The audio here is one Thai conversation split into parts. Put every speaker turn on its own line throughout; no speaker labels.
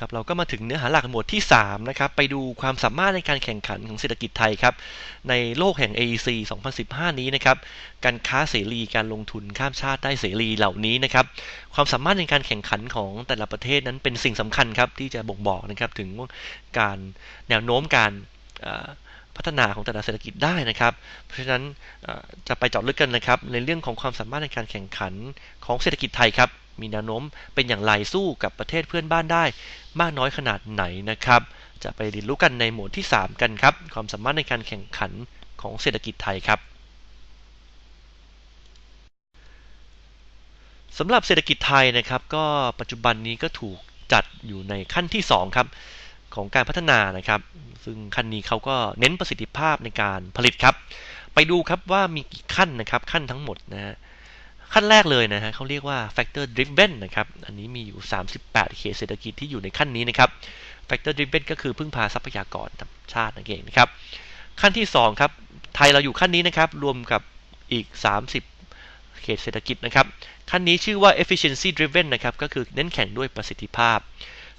ครับเราก็มาถึงเนื้อหาหลักหมวดที่3นะครับไปดูความสามารถในการแข่งขันของเศรษฐกิจไทยครับในโลกแห่ง AEC 2015 นี้นะครับการค้าเสรีการลงทุนข้ามชาติได้เสรีเหล่านี้นะครับความสามารถในการแข่งขันของแต่ละประเทศนั้นเป็นสิ่งสำคัญครับที่จะบ่งบอกนะครับถึงการแนวโน้มการพัฒนาของแต่ละเศรษฐกิจได้นะครับ เพราะฉะนั้นจะไปเจาะลึกกันนะครับในเรื่องของความสามารถในการแข่งขันของเศรษฐกิจไทยครับ มีแนวโน้มเป็นอย่างไรสู้กับประเทศเพื่อนบ้านได้ มากน้อยขนาดไหนนะครับ จะไปเรียนรู้กันในหมวดที่ 3 กันครับ ความสามารถในการแข่งขันของเศรษฐกิจไทยครับสำหรับเศรษฐกิจไทยนะครับก็ปัจจุบันนี้ก็ถูกจัดอยู่ในขั้นที่ 2 ครับ ของการพัฒนานะครับ ซึ่งขั้นนี้เขาก็เน้นประสิทธิภาพในการผลิตครับ ไปดูครับว่ามีกี่ขั้นนะครับขั้นทั้งหมดนะฮะ ขั้นแรกเลยนะฮะเขาเรียกว่า factor driven นะครับ อันนี้มีอยู่ 38เขตเศรษฐกิจที่อยู่ในขั้นนี้นะครับ factor driven ก็คือพึ่งพาทรัพยากรธรรมชาตินั่นเองนะครับ ขั้นที่ 2 ครับ ไทยเราอยู่ขั้นนี้นะครับ รวมกับอีก 30 เขตเศรษฐกิจนะครับ ขั้นนี้ชื่อว่า efficiency driven นะครับ ก็คือเน้นแข่งด้วยประสิทธิภาพ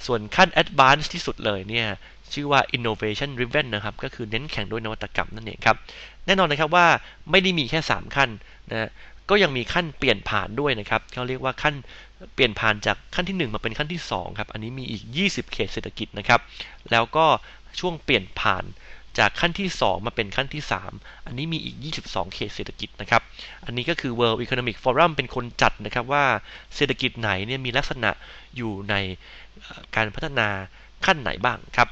ส่วนขั้น advanced ที่สุดเลยเนี่ยชื่อว่า innovation driven นะครับ ก็คือเน้นแข่งด้วยนวัตกรรมนั่นเองครับ แน่นอนนะครับว่าไม่ได้มีแค่ 3 ขั้นนะ ก็ยังมีขั้นเปลี่ยนผ่านด้วยนะครับเขาเรียกว่าขั้นเปลี่ยนผ่านจากขั้นที่ 1 มาเป็นขั้นที่2ครับอันนี้มีอีก 20 เขตเศรษฐกิจนะครับแล้วก็ช่วงเปลี่ยนผ่านจากขั้นที่ 2 มาเป็นขั้นที่ 3 อันนี้มีอีก 22 เขตเศรษฐกิจนะครับ อันนี้ก็คือ World Economic Forum เป็นคนจัดนะครับว่าเศรษฐกิจไหนเนี่ยมีลักษณะอยู่ในการพัฒนาขั้นไหนบ้างครับ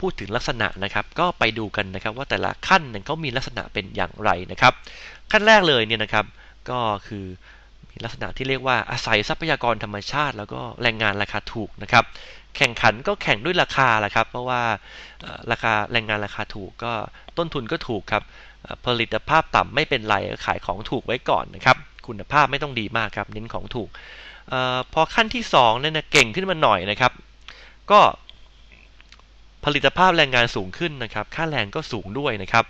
พูดถึงลักษณะนะครับ ก็ไปดูกันนะครับว่าแต่ละขั้นนั้นเขามีลักษณะเป็นอย่างไรนะครับ ขั้นแรกเลยเนี่ยนะครับก็คือมีลักษณะที่เรียกว่าอาศัยทรัพยากรธรรมชาติ แล้วก็แรงงานราคาถูกนะครับ แข่งขันก็แข่งด้วยราคาแหละครับ เพราะว่าราคาแรงงานราคาถูกก็ต้นทุนก็ถูกครับผลิตภาพต่ำไม่เป็นไรขายของถูกไว้ก่อนนะครับ คุณภาพไม่ต้องดีมากครับเน้นของถูกอพอขั้นที่2เนี่ยนะเก่งขึ้นมาหน่อยนะครับ ก็ ผลิตภาพแรงงานสูงขึ้นนะครับ ค่าแรงก็สูงด้วยนะครับ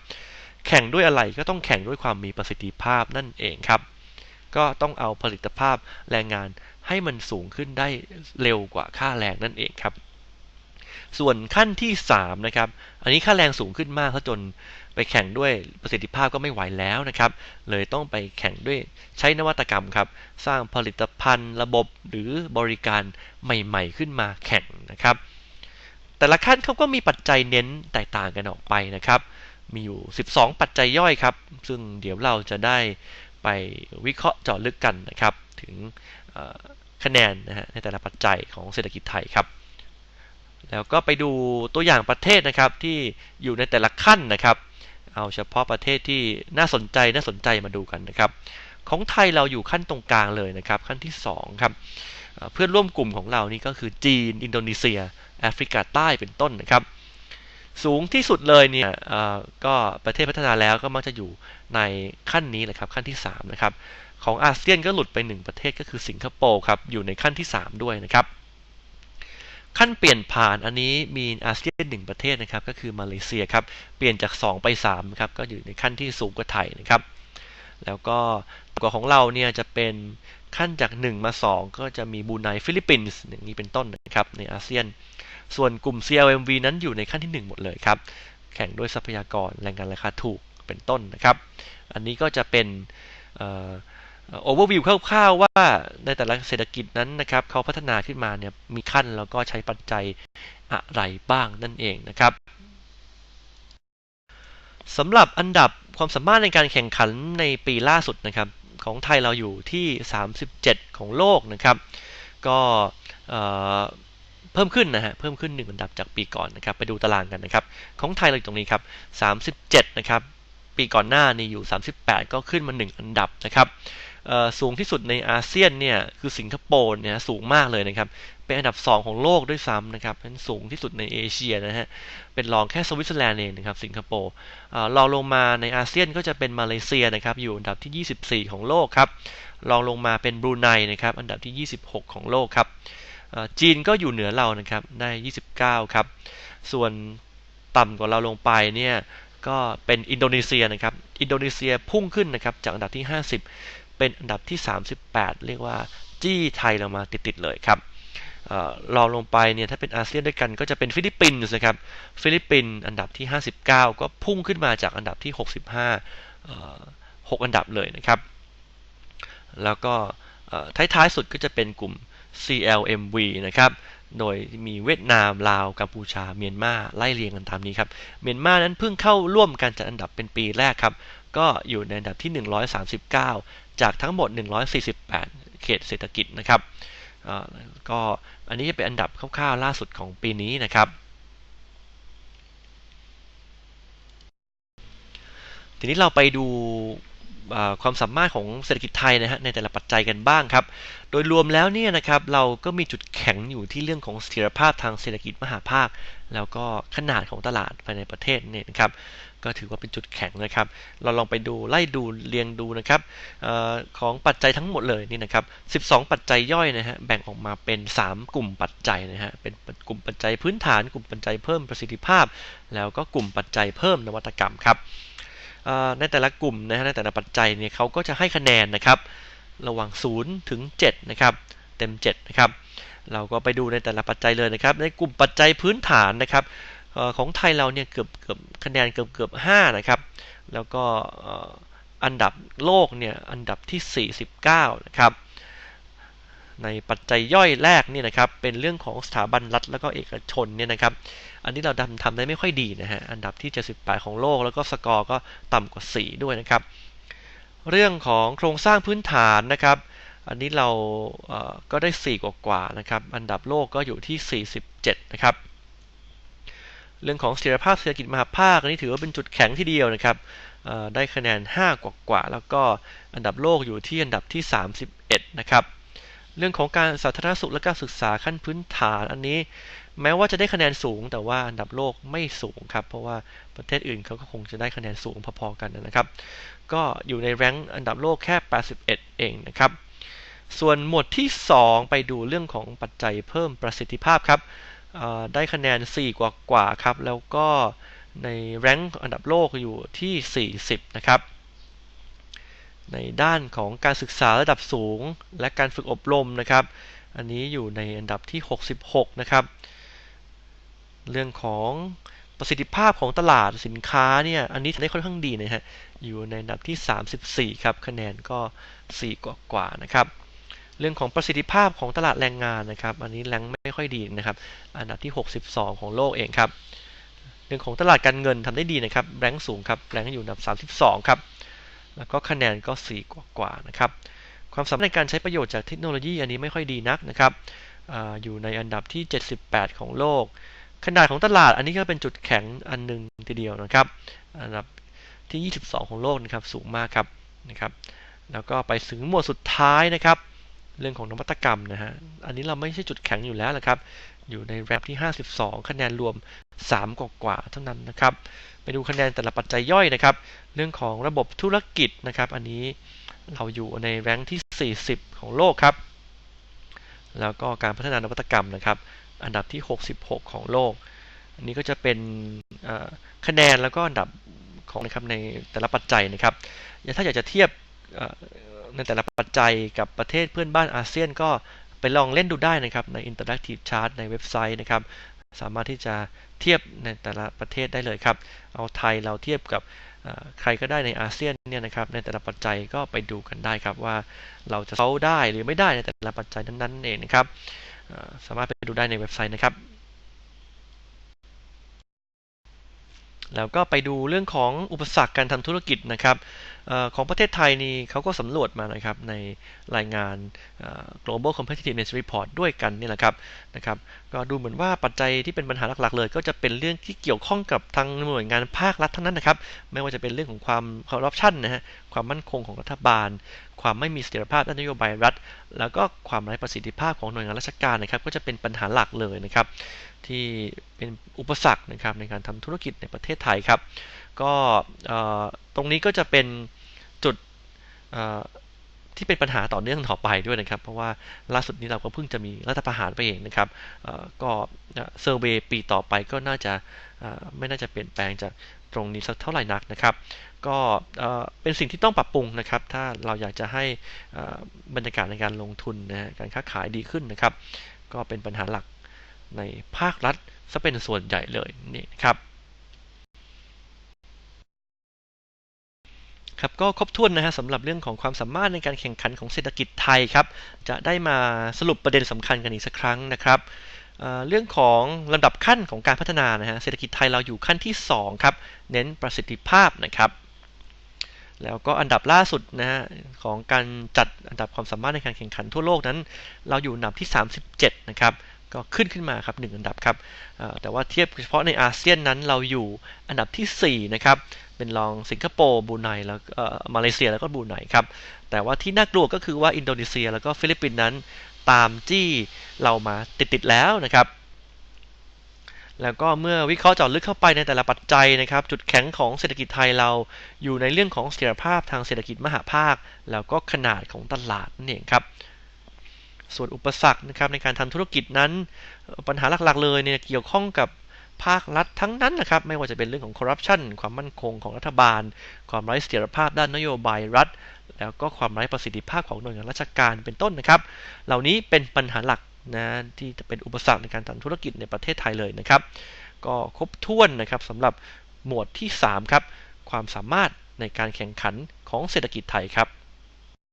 แข่งด้วยอะไรก็ต้องแข่งด้วยความมีประสิทธิภาพนั่นเองครับ ก็ต้องเอาผลิตภาพแรงงานให้มันสูงขึ้นได้เร็วกว่าค่าแรงนั่นเองครับ ส่วนขั้นที่3นะครับ อันนี้ค่าแรงสูงขึ้นมากจนไปแข่งด้วยประสิทธิภาพก็ไม่ไหวแล้วนะครับ เลยต้องไปแข่งด้วยใช้นวัตกรรมครับ สร้างผลิตภัณฑ์ระบบหรือบริการใหม่ ๆ ขึ้นมาแข่งนะครับ แต่ละขั้นเขาก็มีปัจจัยเน้นแตกต่างกันออกไปนะครับ มีอยู่ 12 ปัจจัยย่อยครับ ซึ่งเดี๋ยวเราจะได้ไปวิเคราะห์เจาะลึกกันนะครับ ถึงคะแนนนะฮะในแต่ละปัจจัยของเศรษฐกิจไทยครับ แล้วก็ไปดูตัวอย่างประเทศนะครับที่อยู่ในแต่ละขั้นนะครับ เอาเฉพาะประเทศที่น่าสนใจน่าสนใจมาดูกันนะครับ ของไทยเราอยู่ขั้นตรงกลางเลยนะครับ ขั้นที่2ครับเพื่อนร่วมกลุ่มของเรานี่ก็คือจีน อินโดนีเซีย แอฟริกาใต้เป็นต้นนะครับ สูงที่สุดเลยเนี่ยก็ประเทศพัฒนาแล้วก็มักจะอยู่ในขั้นนี้แหละครับขั้นที่3นะครับของอาเซียนก็หลุดไป 1 ประเทศก็คือสิงคโปร์ครับอยู่ในขั้นที่ 3 ด้วยนะครับ ขั้นเปลี่ยนผ่านอันนี้มีอาเซียนหนึ่งประเทศนะครับก็คือมาเลเซียครับเปลี่ยนจาก 2 ไป3ครับก็อยู่ในขั้นที่สูงกว่าไทยนะครับ แล้วก็กว่าของเราเนี่ยจะเป็นขั้นจาก 1 มา 2 ก็จะมีบูไนฟิลิปปินส์อย่างนี้เป็นต้นนะครับในอาเซียน ส่วนกลุ่ม CLMV นั้นอยู่ในขั้นที่ 1 หมดเลยครับ แข่งด้วยทรัพยากรแรงงานราคาถูกเป็นต้นนะครับ อันนี้ก็จะเป็นโอเวอร์วิวคร่าวๆว่าในแต่ละเศรษฐกิจนั้นนะครับเขาพัฒนาขึ้นมาเนี่ยมีขั้นแล้วก็ใช้ปัจจัยอะไรบ้างนั่นเองนะครับสำหรับอันดับความสามารถในการแข่งขันในปีล่าสุดนะครับของไทยเราอยู่ที่ 37 ของโลกนะครับ ก็ พิ่มขึ้นนะฮะเพิ่มขึ้น1อันดับจากปีก่อนนะครับไปดูตารางกันนะครับของไทยเราอยู่ตรงนี้ครับ 37 นะครับปีก่อนหน้านี่อยู่ 38 ก็ขึ้นมา 1 อันดับนะครับสูงที่สุดในอาเซียนเนี่ยคือสิงคโปร์เนี่ยสูงมากเลยนะครับเป็นอันดับ 2 ของโลกด้วยซ้ำนะครับเป็นสูงที่สุดในเอเชียนะฮะเป็นรองแค่สวิตเซอร์แลนด์เองนะครับสิงคโปร์รองลงมาในอาเซียนก็จะเป็นมาเลเซียนะครับอยู่อันดับที่ 24 ของโลกครับรองลงมาเป็นบรูไนนะครับอันดับที่ 26 ของโลกครับ จีนก็อยู่เหนือเรานะครับได้ 29 ครับ ส่วนต่ำกว่าเราลงไปเนี่ยก็เป็นอินโดนีเซียนะครับ อินโดนีเซียพุ่งขึ้นนะครับจากอันดับที่ 50 เป็นอันดับที่ 38 เรียกว่าจี้ไทยเรามาติดๆเลยครับรองลงไปเนี่ยถ้าเป็นอาเซียนด้วยกันก็จะเป็นฟิลิปปินส์นะครับ ฟิลิปปินส์อันดับที่ 59 ก็พุ่งขึ้นมาจากอันดับที่ 65 6 อันดับเลยนะครับ แล้วก็ท้ายๆสุดก็จะเป็นกลุ่ม CLMV นะครับโดยมีเวียดนามลาวกัมพูชาเมียนมาไล่เรียงกันตามนี้ครับเมียนมานั้นเพิ่งเข้าร่วมการจัดอันดับเป็นปีแรกครับก็อยู่ในอันดับที่ 139 จากทั้งหมด 148 เขตเศรษฐกิจนะครับก็อันนี้จะเป็นอันดับคร่าวๆล่าสุดของปีนี้นะครับทีนี้เราไปดู ความสามารถของเศรษฐกิจไทยนะฮะในแต่ละปัจจัยกันบ้างครับ โดยรวมแล้วเนี่ยนะครับเราก็มีจุดแข็งอยู่ที่เรื่องของเสถียรภาพทางเศรษฐกิจมหาภาค แล้วก็ขนาดของตลาดภายในประเทศเนี่ยนะครับก็ถือว่าเป็นจุดแข็งนะครับ เราลองไปดูไล่ดูเรียงดูนะครับออของปัจจัยทั้งหมดเลยนี่นะครับ 12 ปัจจัยย่อยนะฮะแบ่งออกมาเป็น 3 กลุ่มปัจจัยนะฮะเป็นกลุ่มปัจจัยพื้นฐาน กลุ่มปัจจัยเพิ่มประสิทธิภาพ แล้วก็กลุ่มปัจจัยเพิ่มนวัตกรรมครับ ในแต่ละกลุ่มนะฮะในแต่ละปัจจัยเนี่ยเขาก็จะให้คะแนนนะครับ ระหว่าง 0 ถึง 7 นะครับ เต็ม 7 นะครับ เราก็ไปดูในแต่ละปัจจัยเลยนะครับ ในกลุ่มปัจจัยพื้นฐานนะครับของไทยเราเนี่ยเกือบเกือบคะแนนเกือบเกือบ5นะครับ แล้วก็อันดับโลกเนี่ยอันดับที่ 49 นะครับ ในปัจจัยย่อยแรกนี่นะครับเป็นเรื่องของสถาบันรัฐแล้วก็เอกชนเนี่ยนะครับ อันนี้เราทำทำได้ไม่ค่อยดีนะฮะอันดับที่ 78 ของโลกแล้วก็สกอร์ก็ต่ำกว่า 4 ด้วยนะครับ เรื่องของโครงสร้างพื้นฐานนะครับ อันนี้เราเก็ได้ 4 กว่ากว่านะครับ อันดับโลกก็อยู่ที่ 47 นะครับ เรื่องของเสถียรภาพเศรษฐกิจมหาภาคอันนี้ถือว่าเป็นจุดแข็งที่เดียวนะครับได้คะแนน 5 กว่ากว่าแล้วก็อันดับโลกอยู่ที่อันดับที่ 31 นะครับ เรื่องของการสาธารณสุขและการศึกษาขั้นพื้นฐานอันนี้ แม้ว่าจะได้คะแนนสูง แต่ว่าอันดับโลกไม่สูงครับ เพราะว่าประเทศอื่นเขาก็คงจะได้คะแนนสูงพอๆกันนะครับ ก็อยู่ในแรงอันดับโลกแค่ 81 เองนะครับ ส่วนหมวดที่ 2 ไปดูเรื่องของปัจจัยเพิ่มประสิทธิภาพครับได้คะแนน 4 กว่ากว่าครับ แล้วก็ในแรงอันดับโลกอยู่ที่ 40 นะครับ ในด้านของการศึกษาระดับสูง และการฝึกอบรมนะครับ อันนี้อยู่ในอันดับที่ 66 นะครับ เรื่องของประสิทธิภาพของตลาดสินค้าเนี่ยอันนี้ได้ค่อนข้างดีนะฮะอยู่ในอันดับที่ 34 ครับคะแนนก็ 4 กว่ากว่านะครับ เรื่องของประสิทธิภาพของตลาดแรงงานนะครับ อันนี้แรงไม่ค่อยดีนะครับ อันดับที่ 62 ของโลกเองครับ เรื่องของตลาดการเงินทำได้ดีนะครับแรงสูงครับแรงอยู่อันดับ 32 ครับ แล้วก็คะแนนก็ 4 กว่ากว่านะครับ ความสามารถในการใช้ประโยชน์จากเทคโนโลยีอันนี้ไม่ค่อยดีนักนะครับออยู่ในอันดับที่ 78 ของโลก ขนาดของตลาดอันนี้ก็เป็นจุดแข็งอันหนึ่งทีเดียวนะครับ อันดับที่ 22 ของโลกนะครับสูงมากครับนะครับ แล้วก็ไปถึงหมวดสุดท้ายนะครับ เรื่องของนวัตกรรมนะฮะ อันนี้เราไม่ใช่จุดแข็งอยู่แล้วนะครับ อยู่ในแรปที่ 52 คะแนนรวม 3 กว่ากว่าเท่านั้นนะครับ ไปดูคะแนนแต่ละปัจจัยย่อยนะครับ เรื่องของระบบธุรกิจนะครับ อันนี้เราอยู่ในแรงที่ 40 ของโลกครับ แล้วก็การพัฒนานวัตกรรมนะครับ อันดับที่ 66 ของโลก อันนี้ก็จะเป็นคะแนนแล้วก็อันดับของนะครับในแต่ละปัจจัยนะครับ ถ้าอยากจะเทียบในแต่ละปัจจัยกับประเทศเพื่อนบ้านอาเซียนก็ไปลองเล่นดูได้นะครับใน Interactive Chart ในเว็บไซต์นะครับ สามารถที่จะเทียบในแต่ละประเทศได้เลยครับ เอาไทยเราเทียบกับใครก็ได้ในอาเซียนเนี่ยนะครับในแต่ละปัจจัยก็ไปดูกันได้ครับว่าเราจะเขาได้หรือไม่ได้ในแต่ละปัจจัยนั้นๆเองนะครับสามารถไปดูได้ในเว็บไซต์นะครับ แล้วก็ไปดูเรื่องของอุปสรรคการทำธุรกิจนะครับ ของประเทศไทยนี่เขาก็สำรวจมานะครับในรายงาน global competitiveness report ด้วยกันนี่แหละครับนะครับ ก็ดูเหมือนว่าปัจจัยที่เป็นปัญหาหลักๆ เลย ก็จะเป็นเรื่องที่เกี่ยวข้องกับทางหน่วยงานภาครัฐทั้งนั้นนะครับ ไม่ว่าจะเป็นเรื่องของความคอร์รัปชันนะฮะความมั่นคงของรัฐบาล ความไม่มีเสถียรภาพด้านนโยบายรัฐ แล้วก็ความไร้ประสิทธิภาพของหน่วยงานราชการนะครับ ก็จะเป็นปัญหาหลักเลยนะครับ ที่เป็นอุปสรรคนะครับในการทำธุรกิจในประเทศไทยครับ ก็ตรงนี้ก็จะเป็น ที่เป็นปัญหาต่อเนื่องต่อไปด้วยนะครับ เพราะว่าล่าสุดนี้เราก็เพิ่งจะมีรัฐประหารไปเองนะครับก็เซอร์เวยปีต่อไปก็น่าจะไม่น่าจะเปลี่ยนแปลงจากตรงนี้สักเท่าไหร่นักนะครับ ก็เป็นสิ่งที่ต้องปรับปรุงนะครับ ถ้าเราอยากจะให้บรรยากาศในการลงทุนนะการค้าขายดีขึ้นนะครับ ก็เป็นปัญหาหลักในภาครัฐซะเป็นส่วนใหญ่เลยนี่ครับ ครับก็ครบถ้วนนะฮะสำหรับเรื่องของความสามารถในการแข่งขันของเศรษฐกิจไทยครับจะได้มาสรุปประเด็นสำคัญกันอีกสักครั้งนะครับเรื่องของลำดับขั้นของการพัฒนานะฮะเศรษฐกิจไทยเราอยู่ขั้นที่2ครับเน้นประสิทธิภาพนะครับแล้วก็อันดับล่าสุดนะฮะของการจัดอันดับความสามารถในการแข่งขันทั่วโลกนั้น เราอยู่อันดับที่ 37 นะครับก็ขึ้นขึ้นมาครับ1อันดับครับแต่ว่าเทียบเฉพาะในอาเซียนนั้นเราอยู่อันดับที่4นะครับ เป็นรองสิงคโปร์บูไนแล้วมาเลเซียแล้วก็บูไนครับ แต่ว่าที่น่ากลัวก็คือว่าอินโดนีเซีย แล้วก็ฟิลิปปินส์นั้นตามจี้เรามาติดๆแล้วนะครับ แล้วก็เมื่อวิเคราะห์เจาะลึกเข้าไปในแต่ละปัจจัยนะครับ จุดแข็งของเศรษฐกิจไทยเราอยู่ในเรื่องของเสถียรภาพทางเศรษฐกิจมหาภาค แล้วก็ขนาดของตลาดนั่นเองครับส่วนอุปสรรคนะครับในการทำธุรกิจนั้นปัญหาหลักๆ เลยเนี่ยเกี่ยวข้องกับ ภาครัฐทั้งนั้นนะครับ ไม่ว่าจะเป็นเรื่องของคอร์รัปชันความมั่นคงของรัฐบาล ความไร้เสถียรภาพด้านนโยบายรัฐ แล้วก็ความไร้ประสิทธิภาพของหน่วยงานราชการเป็นต้นนะครับ เหล่านี้เป็นปัญหาหลักนะที่จะเป็นอุปสรรคในการทำธุรกิจในประเทศไทยเลยนะครับ ก็ครบถ้วนนะครับสำหรับหมวดที่ 3 ครับ ความสามารถในการแข่งขันของเศรษฐกิจไทยครับ